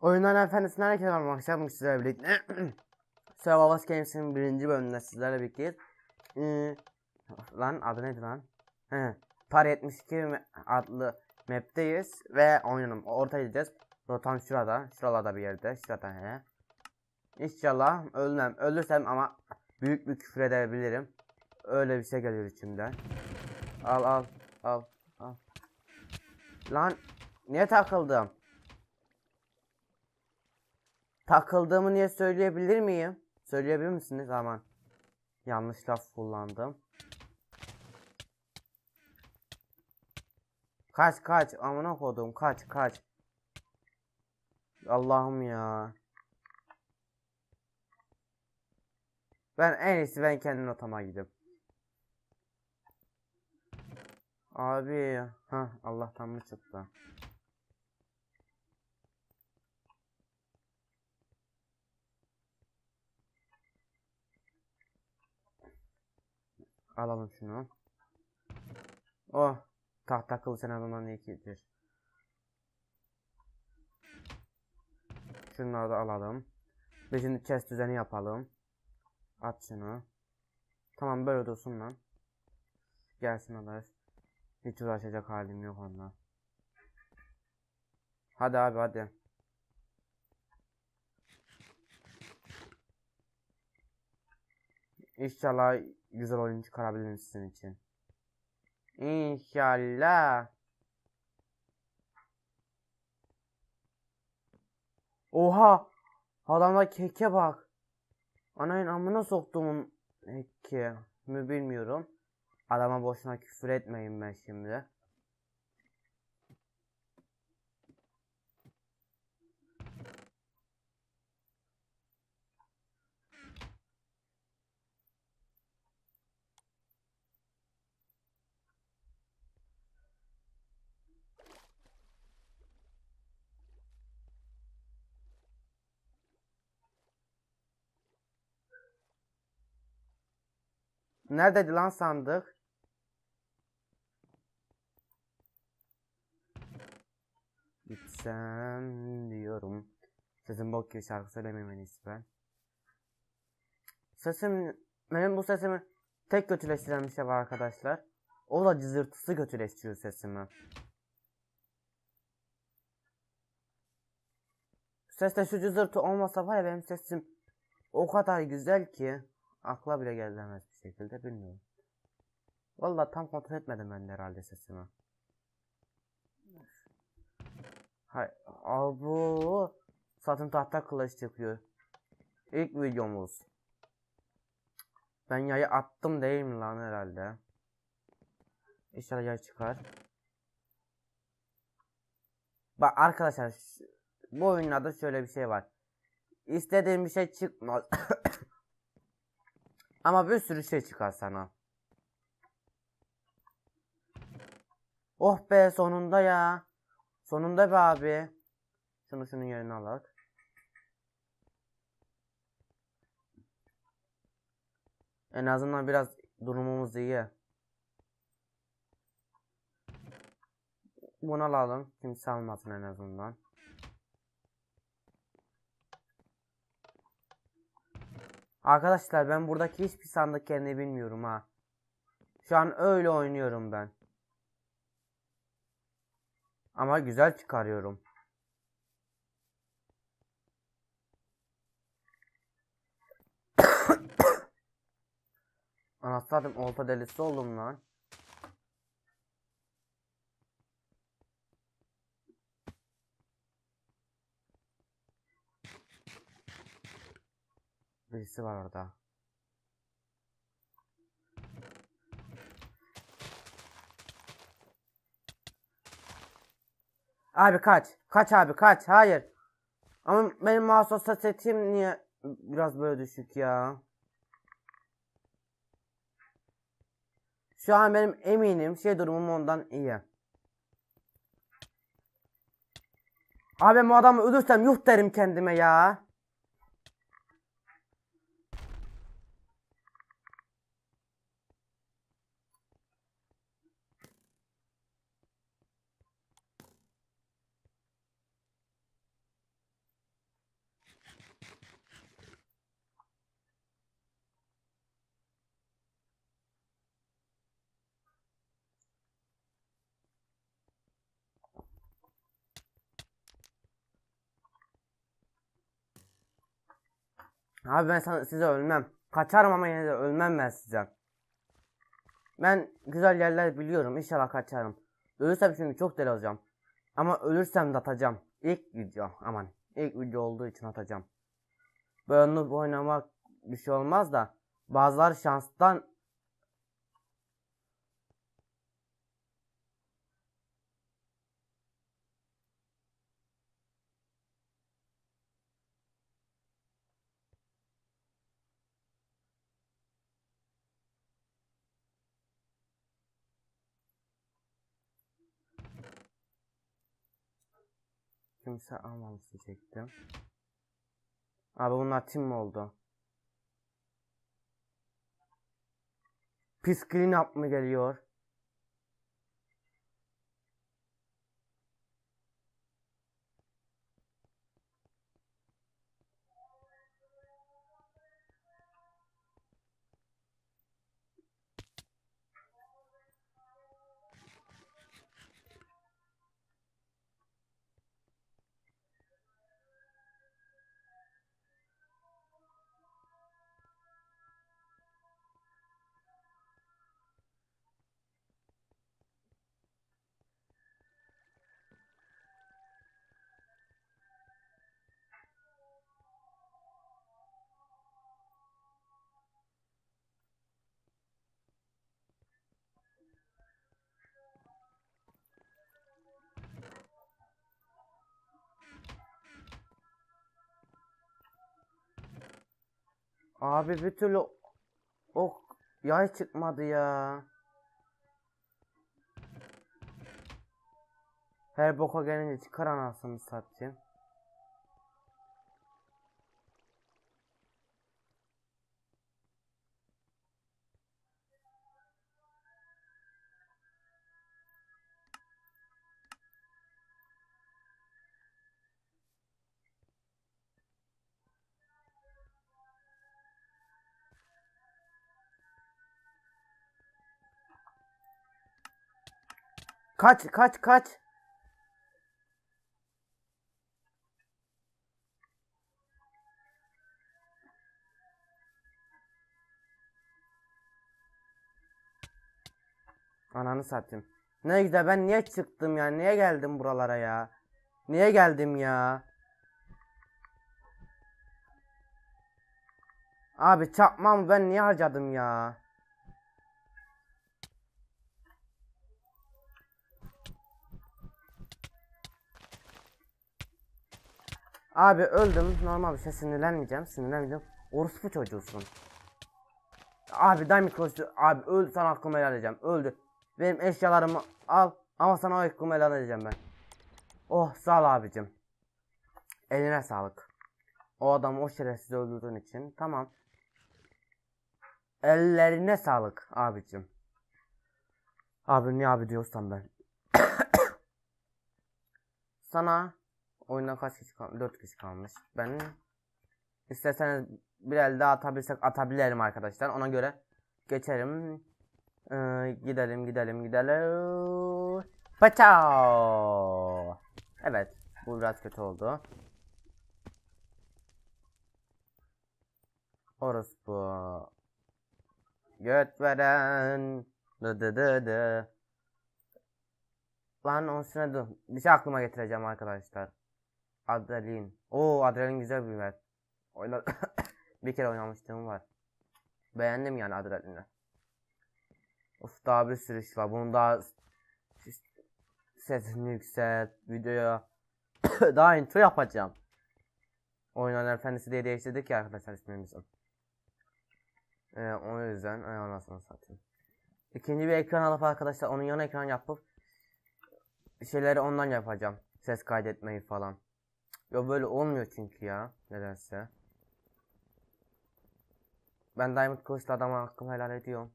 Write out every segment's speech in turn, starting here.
Oyunların Efendisi'nden herkese merhaba arkadaşlar. sizlerle birlikte. Survival Games'in birinci bölümünde sizlerle birlikteyiz. Ee, lan adı neydi lan? He, Par 72 me- adlı map'teyiz ve oyunum orta gideceğiz. Rotam şurada, şuralarda bir yerde, şurada he. İnşallah ölmem. Ölürsem ama büyük bir küfür edebilirim. Öyle bir şey geliyor içimden. Al al al al. Lan niye takıldım? Takıldığımı niye söyleyebilir miyim? Söyleyebilir misiniz? Aman. Yanlış laf kullandım. Kaç kaç amına kodum kaç kaç. Allah'ım ya. Ben en iyisi ben kendi notama gidip. Abi ha Allah'tan mı çıktı? Alalım şunu. Oh tahta kılıç en azından iyidir. Şunları da alalım. Ve şimdi chest düzeni yapalım. At şunu. Tamam böyle dursun lan. Gelsin alır. Hiç uğraşacak halim yok onunla. Hadi abi hadi. İnşallah güzel oyun çıkarabilirim sizin için. İnşallah. Oha! Adamda keke bak. Anayın amına soktuğumun keke mi bilmiyorum. Adama boşuna küfür etmeyin ben şimdi. Neredeydi lan sandık? Gitsem diyorum. Sesim bok gibi şarkı söylememeliyiz ben. Sesim, benim bu sesimi tek kötüleştiren bir şey var arkadaşlar. O da cızırtısı kötüleştiriyor sesimi. Seste şu cızırtı olmasa var ya benim sesim o kadar güzel ki akla bile gelemez bir şekilde bilmiyorum. Vallahi tam kontrol etmedim ben de herhalde sesimi. Hay abu satın tahta kılıç çıkıyor. İlk videomuz. Ben yayı attım değil mi lan herhalde? İnşallah yay çıkar. Bak arkadaşlar bu oyunlarda şöyle bir şey var. İstediğim bir şey çıkmaz. Ama bir sürü şey çıkar sana. Oh be sonunda ya. Sonunda be abi. Şunu şunun yerine alak. En azından biraz durumumuz iyi. Bunu alalım. Kimse almasın en azından. Arkadaşlar ben buradaki hiçbir sandık yerini bilmiyorum ha. Şu an öyle oynuyorum ben. Ama güzel çıkarıyorum. Anasını olta delisi oldum lan. Birisi var orada. Abi kaç. Kaç abi kaç. Hayır. Ama benim mouse hassasiyetim niye biraz böyle düşük ya. Şu an benim eminim şey durumum ondan iyi. Abi bu adamı ölürsem yuh derim kendime ya. Abi ben sana, size ölmem. Kaçarım ama yine de ölmem ben size. Ben güzel yerler biliyorum. İnşallah kaçarım. Ölürsem çünkü çok deli olacağım. Ama ölürsem de atacağım. İlk video aman. ilk video olduğu için atacağım. Böyle oynamak bir şey olmaz da. Bazıları şanstan kimse almamış diyecektim. Abi bunlar tim mi oldu? Pis clean up mı geliyor? Abi bir türlü ok yay çıkmadı ya. Her boka gelince çıkar anasını satayım. Kaç kaç kaç. Ananı satayım. Ne güzel ben niye çıktım ya? Niye geldim buralara ya? Niye geldim ya? Abi çakmam ben niye harcadım ya? Abi öldüm. Normal bir şey sinirlenmeyeceğim. Sinirlenmeyeceğim. Orospu çocuğusun. Abi Diamond Cross'u abi öldü sana hakkımı helal edeceğim. Öldü. Benim eşyalarımı al ama sana o hakkımı helal edeceğim ben. Oh sağ ol abicim. Eline sağlık. O adamı o şerefsiz öldürdüğün için. Tamam. Ellerine sağlık abicim. Abi niye abi diyorsam ben. sana oyunda kaç kişi kalmış? 4 kişi kalmış. Ben isterseniz bir el daha atabilsek atabilirim arkadaşlar. Ona göre geçerim. Ee, gidelim gidelim gidelim. Paçao. Evet. Bu biraz kötü oldu. Orospu. Göt veren. Dı dı dı dı. Lan onun üstüne dur. Bir şey aklıma getireceğim arkadaşlar. Adrenalin. Oo adrenalin güzel bir map. Oyna bir kere oynamıştım var. Beğendim yani adrenalini. Of daha bir sürü iş var. Bunun daha sesini yükselt. Videoya daha intro yapacağım. Oyunların Efendisi diye değiştirdik ya arkadaşlar ismimizi. Ee, o yüzden ay anasını satayım. İkinci bir ekran alıp arkadaşlar onun yan ekran yapıp şeyleri ondan yapacağım. Ses kaydetmeyi falan. Ya böyle olmuyor çünkü ya. Nedense. Ben Diamond Kılıçlı adama hakkımı helal ediyorum.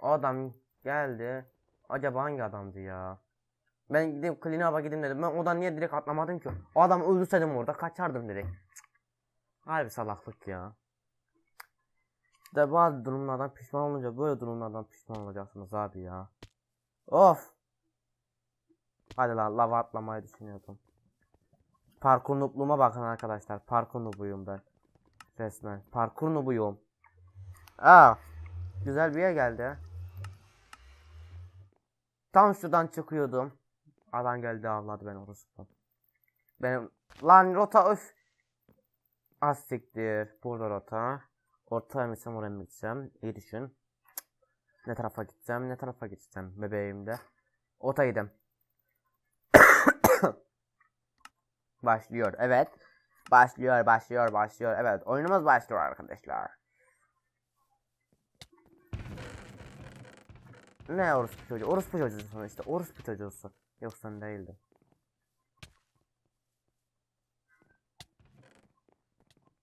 O adam geldi. Acaba hangi adamdı ya? Ben gidip clean up'a gideyim dedim. Ben odan niye direkt atlamadım ki? O adamı öldürseydim orada kaçardım direkt. Harbi salaklık ya. De bazı durumlardan pişman olunca böyle durumlardan pişman olacaksınız abi ya. Of. Hadi lan lava atlamayı düşünüyordum. Parkur noobluğuma bakın arkadaşlar. Parkur noobuyum ben. Resmen. Parkur nubuyum. Aa. Güzel bir yer geldi. Tam şuradan çıkıyordum. Adam geldi avladı beni orası. Benim lan rota öf. Az siktir. Burada rota. Ortaya mı gitsem oraya mı gitsem? İyi düşün. Ne tarafa gitsem ne tarafa gitsem bebeğimde. Ota gidelim. Başlıyor evet. Başlıyor başlıyor başlıyor. Evet oyunumuz başlıyor arkadaşlar. Ne orospu çocuğu? Orospu çocuğusun işte. Orospu çocuğusun. Yok sen değildin.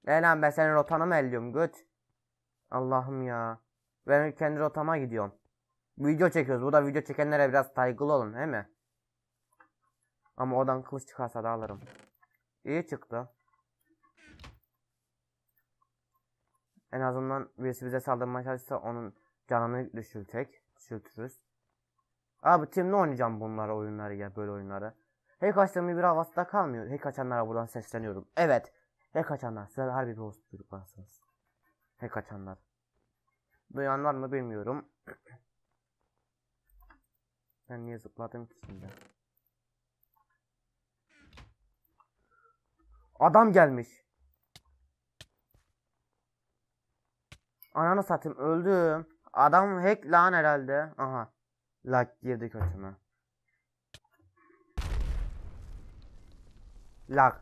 Ne lan ben senin rotanı mı elliyorum göt? Allah'ım ya. Ben kendi rotama gidiyorum. Video çekiyoruz. Bu da video çekenlere biraz saygılı olun he mi? Ama odan kılıç çıkarsa da alırım. İyi çıktı. En azından birisi bize saldırmaya çalışsa onun canını düşürtek. Düşürtürüz. Abi timle oynayacağım bunları oyunları ya böyle oyunları. Hack açtığımı bir havası da kalmıyor. Hack açanlara buradan sesleniyorum. Evet. Hack açanlar. Sizler harbi bir host çocuklarsınız. Hack açanlar. Duyan var mı bilmiyorum. Ben niye zıpladım ki şimdi? Adam gelmiş. Ananı satayım öldüm. Adam hack lan herhalde. Aha. Lag girdi kötüme. Lag.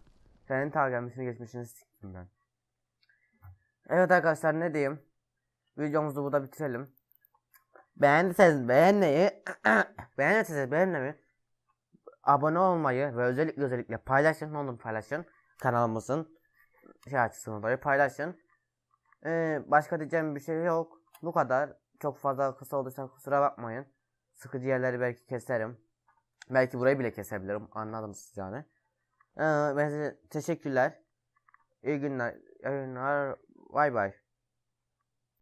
Senin ta gelmişini geçmişini siktim ben. Evet arkadaşlar ne diyeyim. Videomuzu burada bitirelim. Beğendiyseniz beğenmeyi, beğendiyseniz beğenmeyi, abone olmayı ve özellikle özellikle paylaşın, ne olur paylaşın. Kanalımızın şey açısından dolayı paylaşın. Ee, başka diyeceğim bir şey yok. Bu kadar. Çok fazla kısa olduysa kusura bakmayın. Sıkıcı yerleri belki keserim. Belki burayı bile kesebilirim. Anladınız siz yani. Ee, teşekkürler. İyi günler. İyi günler. Bay bay.